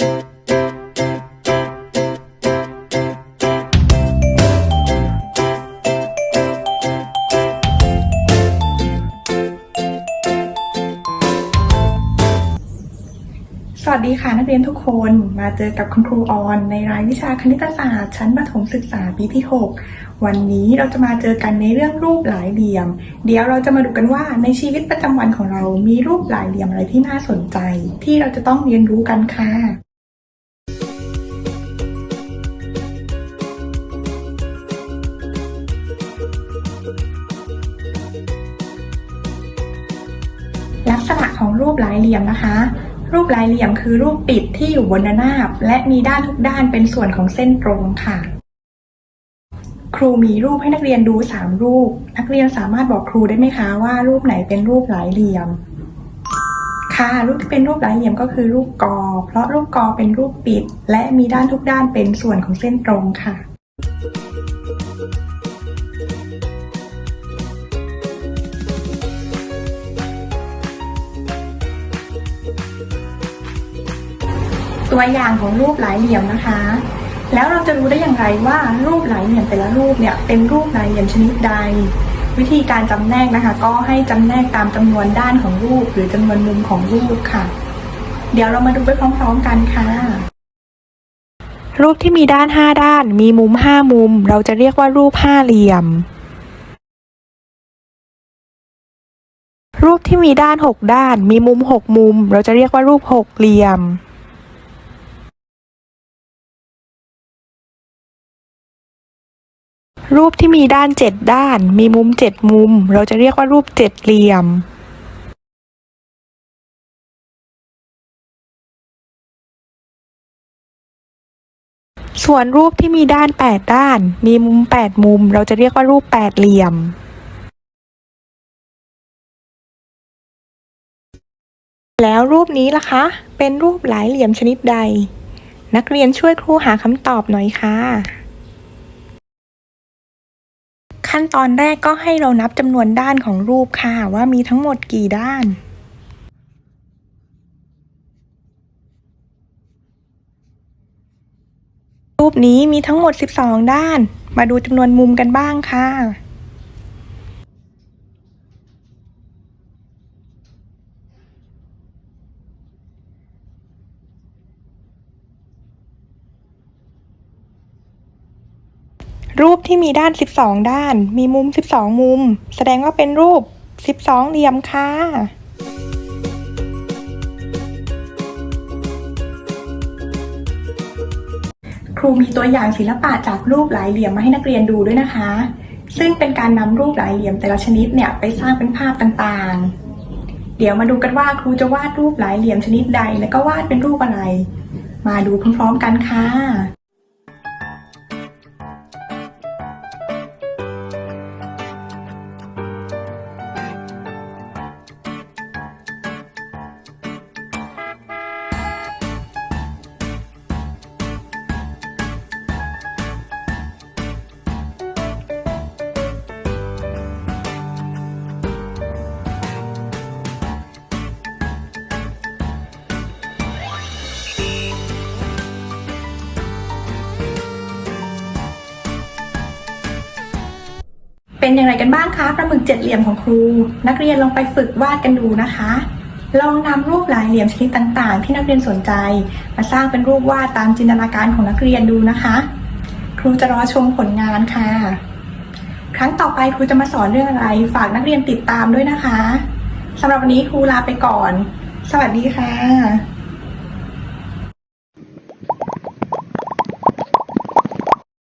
สวัสดีค่ะนักเรียนทุกคนมาเจอกับคุณครูออนในรายวิชาคณิตศาสตร์ ชั้นประถมศึกษาปีที่ 6 วันนี้เราจะมาเจอกันในเรื่องรูปหลายเหลี่ยม เดี๋ยวเราจะมาดูกันว่าในชีวิตประจำวันของเรามีรูปหลายเหลี่ยมอะไรที่น่าสนใจ ที่เราจะต้องเรียนรู้กันค่ะ ลักษณะของรูปหลายเหลี่ยมนะคะ รูปหลายเหลี่ยมคือรูปปิดที่อยู่บนระนาบ และมีด้านทุกด้านเป็นส่วนของเส้นตรงค่ะ ครูมีรูปให้นักเรียนดู 3 รูป นักเรียนสามารถบอกครูได้ไหมคะว่ารูปไหนเป็นรูปหลายเหลี่ยม ค่ะรูปที่เป็นรูปหลายเหลี่ยมก็คือรูปกอ เพราะรูปกอเป็นรูปปิด และมีด้านทุกด้านเป็นส่วนของเส้นตรงค่ะ ตัวอย่างของรูปหลายเหลี่ยมนะคะ แล้วเราจะรู้ได้อย่างไรว่ารูปหลายเหลี่ยมแต่ละรูปเนี่ยเป็นรูปหลายเหลี่ยมชนิดใด วิธีการจำแนกนะคะ ก็ให้จำแนกตามจำนวนด้านของรูป หรือจำนวนมุมของรูปค่ะ เดี๋ยวเรามาดูไปพร้อมๆกันค่ะ รูปที่มีด้าน 5 ด้าน มีมุม 5 มุม เราจะเรียกว่ารูปห้าเหลี่ยมรูปที่มีด้าน 6 ด้าน มีมุม 6 มุม เราจะเรียกว่ารูปหกเหลี่ยม รูปที่มีด้านเจ็ดด้าน มีมุมเจ็ดมุม เราจะเรียกว่ารูปเจ็ดเหลี่ยม ส่วนรูปที่มีด้านแปดด้าน มีมุมแปดมุม เราจะเรียกว่ารูปแปดเหลี่ยมแล้วรูปนี้ล่ะคะ เป็นรูปหลายเหลี่ยมชนิดใด นักเรียนช่วยครูหาคำตอบหน่อยค่ะ ขั้นตอนแรกก็ให้เรานับจำนวนด้านของรูปค่ะ ว่ามีทั้งหมดกี่ด้านรูปนี้มีทั้งหมด 12 ด้าน มาดูจำนวนมุมกันบ้างค่ะ รูปที่มีด้าน 12 ด้าน มีมุม 12 มุม แสดงว่าเป็นรูป 12 เหลี่ยมค่ะครูมีตัวอย่างศิลปะจากรูปหลายเหลี่ยมมาให้นักเรียนดูด้วยนะคะ ซึ่งเป็นการนำรูปหลายเหลี่ยมแต่ละชนิดเนี่ยไปสร้างเป็นภาพต่างๆ เดี๋ยวมาดูกันว่าครูจะวาดรูปหลายเหลี่ยมชนิดใด แล้วก็วาดเป็นรูปอะไร มาดูพร้อมๆกันค่ะ เป็นอย่างไรกันบ้างคะปลาหมึกเจ็ดเหลี่ยมของครู นักเรียนลองไปฝึกวาดกันดูนะคะ ลองนำรูปหลายเหลี่ยมชนิดต่างๆ ที่นักเรียนสนใจ มาสร้างเป็นรูปวาดตามจินตนาการของนักเรียนดูนะคะ ครูจะรอชมผลงานค่ะ ครั้งต่อไปครูจะมาสอนเรื่องอะไร ฝากนักเรียนติดตามด้วยนะคะสำหรับวันนี้ครูลาไปก่อน สวัสดีค่ะ